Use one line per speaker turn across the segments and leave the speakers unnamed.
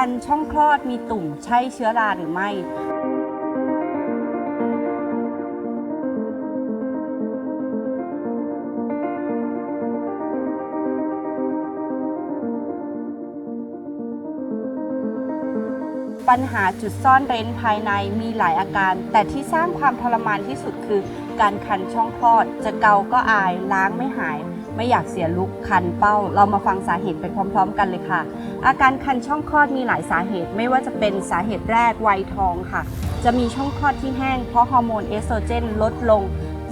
คันช่องคลอดมีตุ่มใช่เชื้อราหรือไม่ปัญหาจุดซ่อนเร้นภายในมีหลายอาการ แต่ที่สร้างความทรมานที่สุดคือ การคันช่องคลอด จะเกาก็อาย ล้างไม่หาย ไม่อยากเสียลุกคันเป้า เรามาฟังสาเหตุไปพร้อม ๆ กันเลยค่ะ อาการคันช่องคลอดมีหลายสาเหตุ ไม่ว่าจะเป็นสาเหตุแรกวัยทองค่ะ จะมีช่องคลอดที่แห้ง เพราะฮอร์โมนเอสโตรเจนลดลง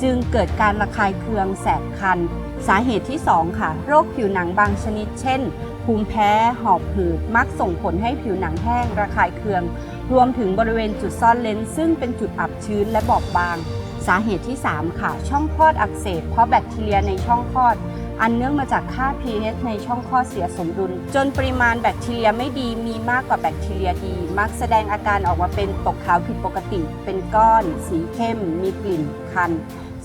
จึงเกิดการระคายเคืองแสบคัน สาเหตุที่ 2 ค่ะ โรคผิวหนังบางชนิด เช่นภูมิแพ้หอบหืดมักส่งผลให้ผิวหนังแห้งระคายเคือง รวมถึงบริเวณจุดซ่อนเลนซึ่งเป็นจุดอับชื้นและบอบบาง สาเหตุที่ 3 ค่ะ ช่องคลอดอักเสบเพราะแบคทีเรียในช่องคลอด อันเนื่องมาจากค่า pH ในช่องคลอดเสียสมดุล จนปริมาณแบคทีเรียไม่ดีมีมากกว่าแบคทีเรียดี มักแสดงอาการออกมาเป็นตกขาวผิดปกติ เป็นก้อน สีเข้ม มีกลิ่นคัน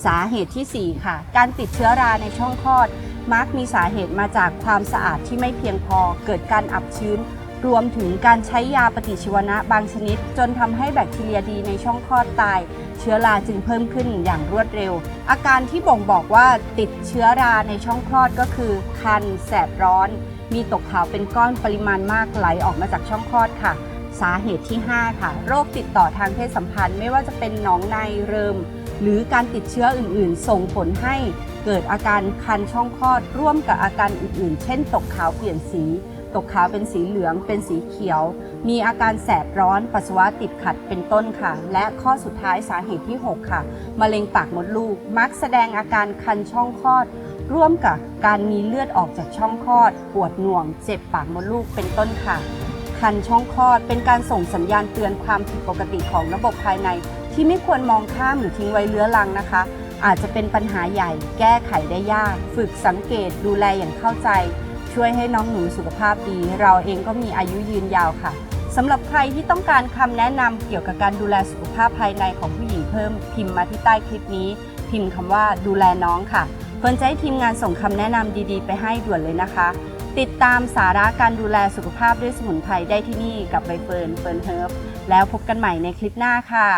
สาเหตุที่ 4 ค่ะ การติดเชื้อราในช่องคลอด มักมีสาเหตุมาจากความสะอาดที่ไม่เพียงพอ เกิดการอับชื้นรวมถึงการใช้ยาปฏิชีวนะบางชนิด จนทำให้แบคทีเรียดีในช่องคลอดตาย ชื้อราจึงเพิ่มขึ้นอย่างรวดเร็ว อาการที่บ่งบอกว่าติดเชื้อราในช่องคลอดก็คือ คัน แสบร้อน มีตกขาวเป็นก้อนปริมาณมากไหลออกมาจากช่องคลอดค่ะ สาเหตุที่ 5 ค่ะ โรคติดต่อทางเพศสัมพันธ์ ไม่ว่าจะเป็นหนองในเริม หรือการติดเชื้ออื่นๆ ส่งผลให้เกิดอาการคันช่องคลอดร่วมกับอาการอื่นๆ เช่น ตกขาวเปลี่ยนสี ตกขาวเป็นสีเหลืองเป็นสีเขียว มีอาการแสบร้อนปัสสาวะติดขัดเป็นต้นค่ะ และข้อสุดท้ายสาเหตุที่ 6 ค่ะมะเร็งปากมดลูก มักแสดงอาการคันช่องคลอด ร่วมกับการมีเลือดออกจากช่องคลอด ปวดหน่วง เจ็บปากมดลูกเป็นต้นค่ะคันช่องคลอดเป็นการส่งสัญญาณเตือนความผิดปกติของระบบภายใน ที่ไม่ควรมองข้ามหรือทิ้งไว้เลื้อรังนะคะ อาจจะเป็นปัญหาใหญ่ แก้ไขได้ยาก ฝึกสังเกตดูแลอย่างเข้าใจ ช่วยให้น้องหนูสุขภาพดี เราเองก็มีอายุยืนยาวค่ะสำหรับใครที่ต้องการคำแนะนำเกี่ยวกับการดูแลสุขภาพภายในของผู้หญิงเพิ่ม พิมพ์มาที่ใต้คลิปนี้ พิมพ์คำว่าดูแลน้องค่ะเฟิร์นจะให้ทีมงานส่งคำแนะนำดีๆ ไปให้ด่วนเลยนะคะ ติดตามสาระการดูแลสุขภาพด้วยสมุนไพรได้ที่นี่กับใบเฟิร์นเฟิร์นเฮิร์บแล้วพบกันใหม่ในคลิปหน้าค่ะ